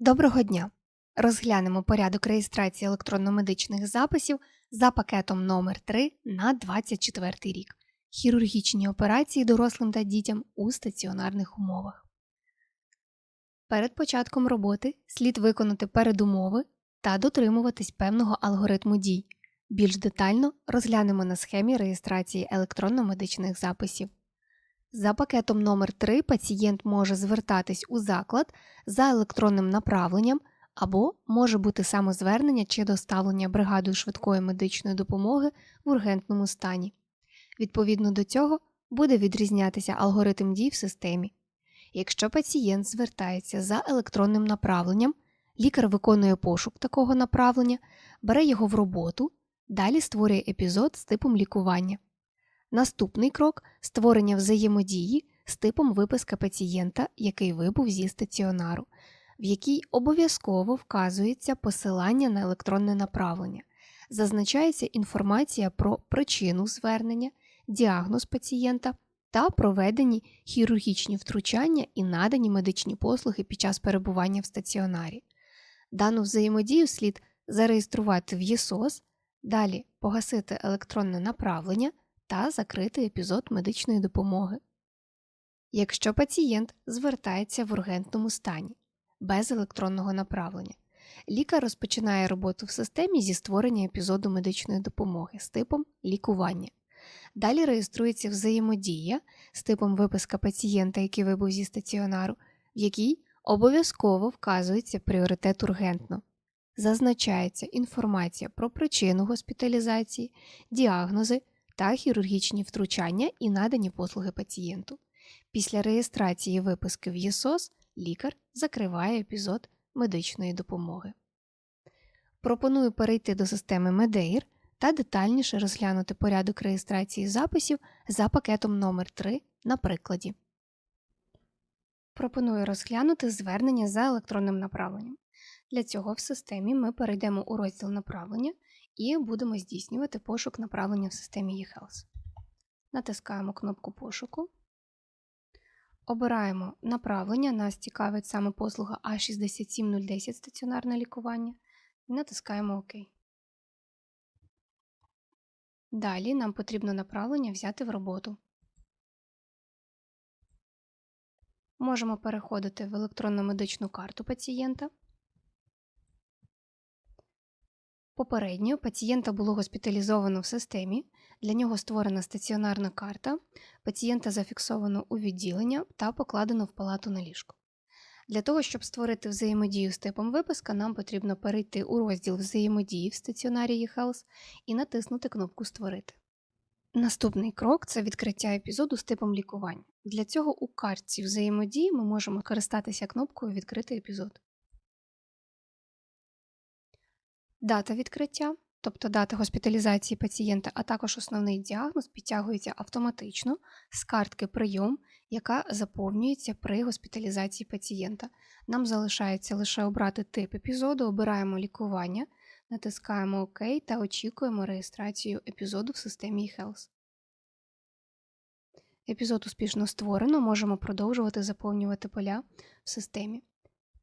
Доброго дня! Розглянемо порядок реєстрації електронно-медичних записів за пакетом номер 3 на 24 рік. Хірургічні операції дорослим та дітям у стаціонарних умовах. Перед початком роботи слід виконати передумови та дотримуватись певного алгоритму дій. Більш детально розглянемо на схемі реєстрації електронно-медичних записів. За пакетом номер 3 пацієнт може звертатись у заклад за електронним направленням або може бути самозвернення чи доставлення бригадою швидкої медичної допомоги в ургентному стані. Відповідно до цього буде відрізнятися алгоритм дій в системі. Якщо пацієнт звертається за електронним направленням, лікар виконує пошук такого направлення, бере його в роботу, далі створює епізод з типом лікування. Наступний крок створення взаємодії з типом виписка пацієнта, який вибув зі стаціонару, в якій обов'язково вказується посилання на електронне направлення, зазначається інформація про причину звернення, діагноз пацієнта та проведені хірургічні втручання і надані медичні послуги під час перебування в стаціонарі. Дану взаємодію слід зареєструвати в ЄСОС, далі погасити електронне направлення та закрити епізод медичної допомоги. Якщо пацієнт звертається в ургентному стані без електронного направлення, лікар розпочинає роботу в системі зі створення епізоду медичної допомоги з типом лікування. Далі реєструється взаємодія з типом виписка пацієнта, який вибув зі стаціонару, в якій обов'язково вказується пріоритет ургентно. Зазначається інформація про причину госпіталізації, діагнози та хірургічні втручання і надані послуги пацієнту. Після реєстрації виписки в ЄСОС лікар закриває епізод медичної допомоги. Пропоную перейти до системи Медеїр та детальніше розглянути порядок реєстрації записів за пакетом номер 3 на прикладі. Пропоную розглянути звернення за електронним направленням. Для цього в системі ми перейдемо у розділ направлення і будемо здійснювати пошук направлення в системі eHealth. Натискаємо кнопку пошуку. Обираємо направлення, нас цікавить саме послуга А67010 стаціонарне лікування і натискаємо ОК. Далі нам потрібно направлення взяти в роботу. Можемо переходити в електронну медичну карту пацієнта. Попередньо пацієнта було госпіталізовано в системі, для нього створена стаціонарна карта, пацієнта зафіксовано у відділення та покладено в палату на ліжко. Для того, щоб створити взаємодію з типом виписка, нам потрібно перейти у розділ взаємодії в стаціонарі eHealth і натиснути кнопку Створити. Наступний крок це відкриття епізоду з типом лікування. Для цього у картці взаємодії ми можемо користатися кнопкою Відкрити епізод. Дата відкриття, тобто дата госпіталізації пацієнта, а також основний діагноз підтягується автоматично з картки прийом, яка заповнюється при госпіталізації пацієнта. Нам залишається лише обрати тип епізоду, обираємо лікування, натискаємо ОК та очікуємо реєстрацію епізоду в системі eHealth. Епізод успішно створено, можемо продовжувати заповнювати поля в системі.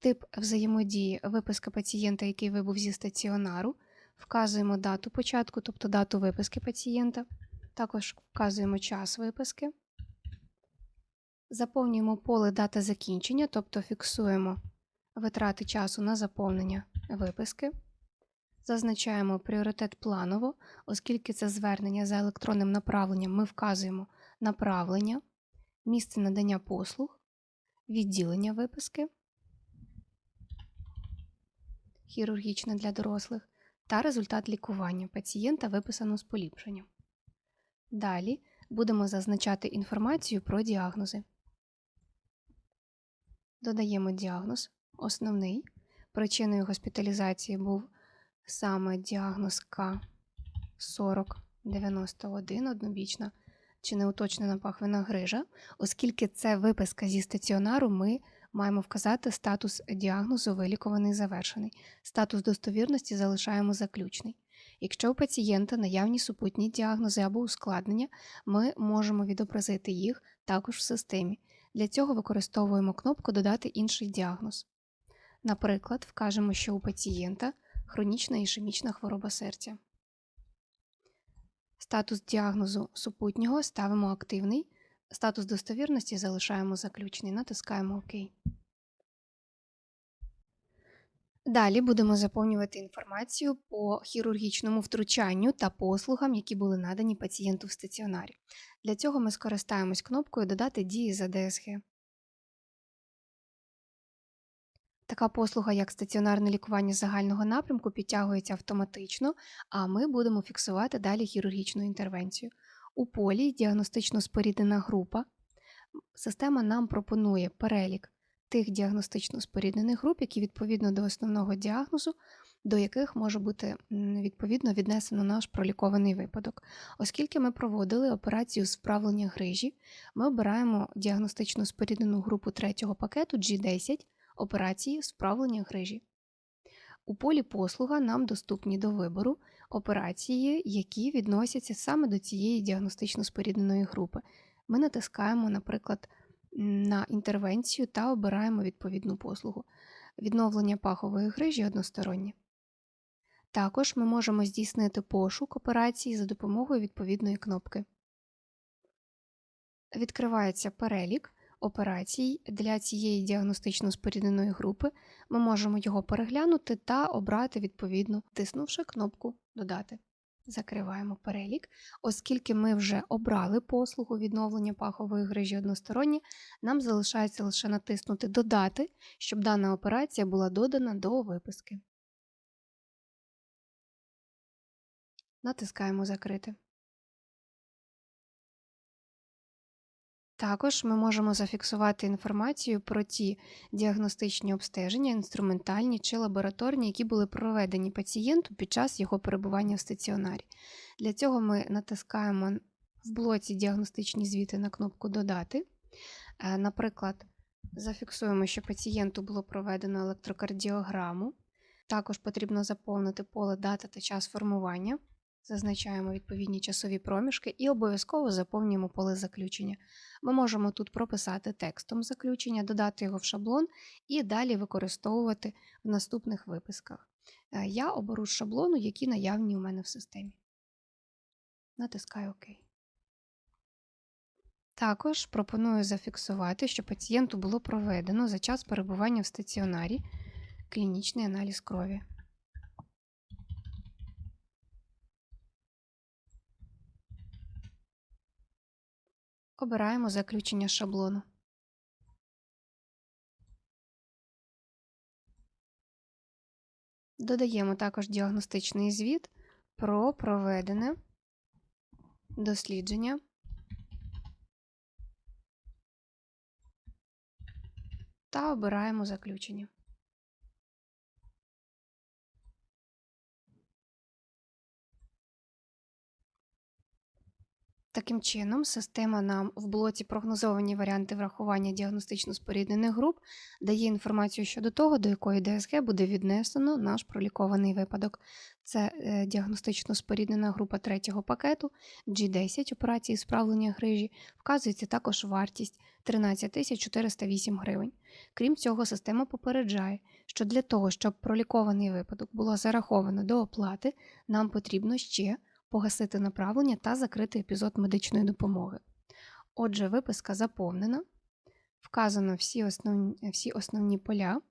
Тип взаємодії виписка пацієнта, який вибув зі стаціонару. Вказуємо дату початку, тобто дату виписки пацієнта. Також вказуємо час виписки. Заповнюємо поле дата закінчення, тобто фіксуємо витрати часу на заповнення виписки. Зазначаємо пріоритет планово, оскільки це звернення за електронним направленням, ми вказуємо направлення, місце надання послуг, відділення виписки хірургічне для дорослих та результат лікування пацієнта виписано з поліпшенням. Далі будемо зазначати інформацію про діагнози. Додаємо діагноз. Основний. Причиною госпіталізації був саме діагноз К 4091 однобічна чи неуточнена пахвина грижа, оскільки це виписка зі стаціонару, ми маємо вказати статус діагнозу вилікуваний завершений. Статус достовірності залишаємо заключний. Якщо у пацієнта наявні супутні діагнози або ускладнення, ми можемо відобразити їх також в системі. Для цього використовуємо кнопку Додати інший діагноз. Наприклад, вкажемо, що у пацієнта хронічна ішемічна хвороба серця. Статус діагнозу супутнього ставимо активний, статус достовірності залишаємо заключний, натискаємо ОК. Далі будемо заповнювати інформацію по хірургічному втручанню та послугам, які були надані пацієнту в стаціонарі. Для цього ми скористаємось кнопкою Додати дії за ДСГ. Така послуга, як стаціонарне лікування загального напрямку, підтягується автоматично, а ми будемо фіксувати далі хірургічну інтервенцію. У полі діагностично споріднена група. Система нам пропонує перелік тих діагностично споріднених груп, які відповідно до основного діагнозу, до яких може бути відповідно віднесено наш пролікований випадок. Оскільки ми проводили операцію з вправлення грижі, ми обираємо діагностично споріднену групу третього пакету G10 операції з вправлення грижі. У полі послуга нам доступні до вибору операції, які відносяться саме до цієї діагностично спорідненої групи. Ми натискаємо, наприклад, на інтервенцію та обираємо відповідну послугу. Відновлення пахової грижі одностороннє. Також ми можемо здійснити пошук операції за допомогою відповідної кнопки. Відкривається перелік операцій для цієї діагностично спорідненої групи. Ми можемо його переглянути та обрати відповідно, тиснувши кнопку Додати. Закриваємо перелік, оскільки ми вже обрали послугу відновлення пахової грижі односторонні, нам залишається лише натиснути Додати, щоб дана операція була додана до виписки. Натискаємо Закрити. Також ми можемо зафіксувати інформацію про ті діагностичні обстеження, інструментальні чи лабораторні, які були проведені пацієнту під час його перебування в стаціонарі. Для цього ми натискаємо в блоці діагностичні звіти на кнопку Додати. Е, наприклад, зафіксуємо, що пацієнту було проведено електрокардіограму. Також потрібно заповнити поле дата та час формування. Зазначаємо відповідні часові проміжки і обов'язково заповнюємо поле заключення. Ми можемо тут прописати текстом заключення, додати його в шаблон і далі використовувати в наступних виписках. Е, я оберу шаблону, які наявні у мене в системі. Натискаю ОК. Також пропоную зафіксувати, що пацієнту було проведено за час перебування в стаціонарі клінічний аналіз крові. Обираємо заключення шаблону. Додаємо також діагностичний звіт про проведене дослідження та обираємо заключення. Таким чином, система нам в блоці прогнозовані варіанти врахування діагностично споріднених груп дає інформацію щодо того, до якої ДСГ буде віднесено наш пролікований випадок. Це е, діагностично споріднена група третього пакету G10 операції справлення грижі, вказується також вартість 13 408 гривень. Крім цього, система попереджає, що для того, щоб пролікований випадок було зараховано до оплати, нам потрібно ще погасити направлення та закрити епізод медичної допомоги. Отже, виписка заповнена, вказано всі основні, всі основні поля,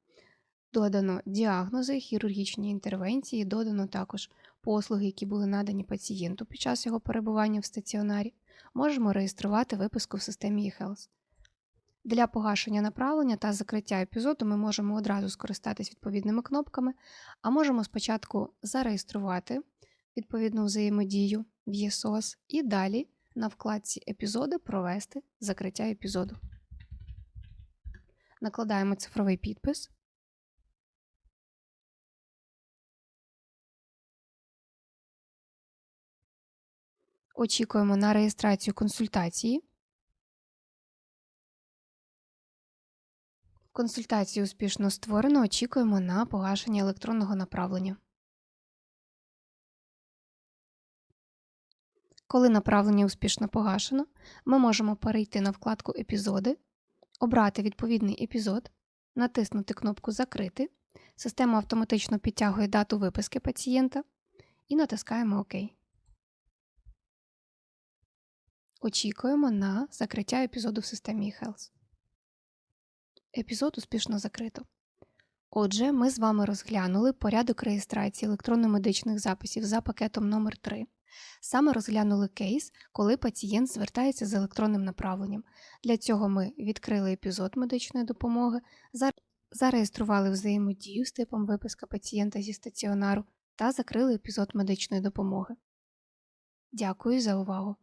додано діагнози, хірургічні інтервенції, додано також послуги, які були надані пацієнту під час його перебування в стаціонарі. Можемо реєструвати виписку в системі eHealth. Для погашення направлення та закриття епізоду ми можемо одразу скористатись відповідними кнопками, а можемо спочатку зареєструвати відповідну взаємодію в ЄСОС, і далі на вкладці Епізоди провести закриття епізоду. Накладаємо цифровий підпис. Очікуємо на реєстрацію консультації. Консультацію успішно створено. Очікуємо на погашення електронного направлення. Коли направлення успішно погашено, ми можемо перейти на вкладку Епізоди, обрати відповідний епізод, натиснути кнопку Закрити Система автоматично підтягує дату виписки пацієнта і натискаємо ОК. Очікуємо на закриття епізоду в системі eHealth. Епізод успішно закрито. Отже, ми з вами розглянули порядок реєстрації електронно-медичних записів за пакетом номер 3 Саме розглянули кейс, коли пацієнт звертається з електронним направленням. Для цього ми відкрили епізод медичної допомоги, зареєстрували взаємодію з типом виписка пацієнта зі стаціонару та закрили епізод медичної допомоги. Дякую за увагу!